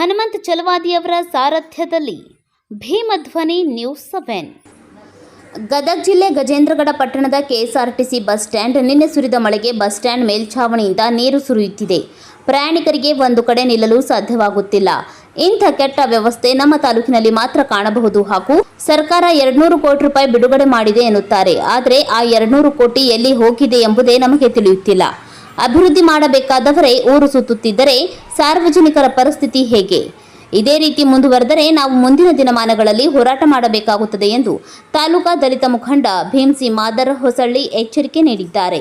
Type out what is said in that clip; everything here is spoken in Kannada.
ಹನುಮಂತ್ ಚಲವಾದಿಯವರ ಸಾರಥ್ಯದಲ್ಲಿ ಭೀಮಧ್ವನಿ ನ್ಯೂಸ್ ಸೆವೆನ್. ಗದಗ ಜಿಲ್ಲೆ ಗಜೇಂದ್ರಗಡ ಪಟ್ಟಣದ ಕೆಎಸ್ಆರ್ಟಿಸಿ ಬಸ್ ಸ್ಟ್ಯಾಂಡ್ ನಿನ್ನೆ ಸುರಿದ ಮಳೆಗೆ ಬಸ್ ಸ್ಟ್ಯಾಂಡ್ ಮೇಲ್ಛಾವಣಿಯಿಂದ ನೀರು ಸುರಿಯುತ್ತಿದೆ. ಪ್ರಯಾಣಿಕರಿಗೆ ಒಂದು ಕಡೆ ನಿಲ್ಲಲು ಸಾಧ್ಯವಾಗುತ್ತಿಲ್ಲ. ಇಂಥ ಕೆಟ್ಟ ವ್ಯವಸ್ಥೆ ನಮ್ಮ ತಾಲೂಕಿನಲ್ಲಿ ಮಾತ್ರ ಕಾಣಬಹುದು ಹಾಗೂ ಸರ್ಕಾರ ಎರಡ್ನೂರು ಕೋಟಿ ರೂಪಾಯಿ ಬಿಡುಗಡೆ ಮಾಡಿದೆ ಎನ್ನುತ್ತಾರೆ. ಆದರೆ ಆ ಎರಡ್ನೂರು ಕೋಟಿ ಎಲ್ಲಿ ಹೋಗಿದೆ ಎಂಬುದೇ ನಮಗೆ ತಿಳಿಯುತ್ತಿಲ್ಲ. ಅಭಿವೃದ್ಧಿ ಮಾಡಬೇಕಾದವರೇ ಊರು ಸುತ್ತುತ್ತಿದ್ದರೆ ಸಾರ್ವಜನಿಕರ ಪರಿಸ್ಥಿತಿ ಹೇಗೆ? ಇದೇ ರೀತಿ ಮುಂದುವರೆದರೆ ನಾವು ಮುಂದಿನ ದಿನಮಾನಗಳಲ್ಲಿ ಹೋರಾಟ ಮಾಡಬೇಕಾಗುತ್ತದೆ ಎಂದು ತಾಲೂಕಾ ದಲಿತ ಮುಖಂಡ ಭೀಮ್ಸಿ ಮಾದರ್ ಹೊಸಳ್ಳಿ ಎಚ್ಚರಿಕೆ ನೀಡಿದ್ದಾರೆ.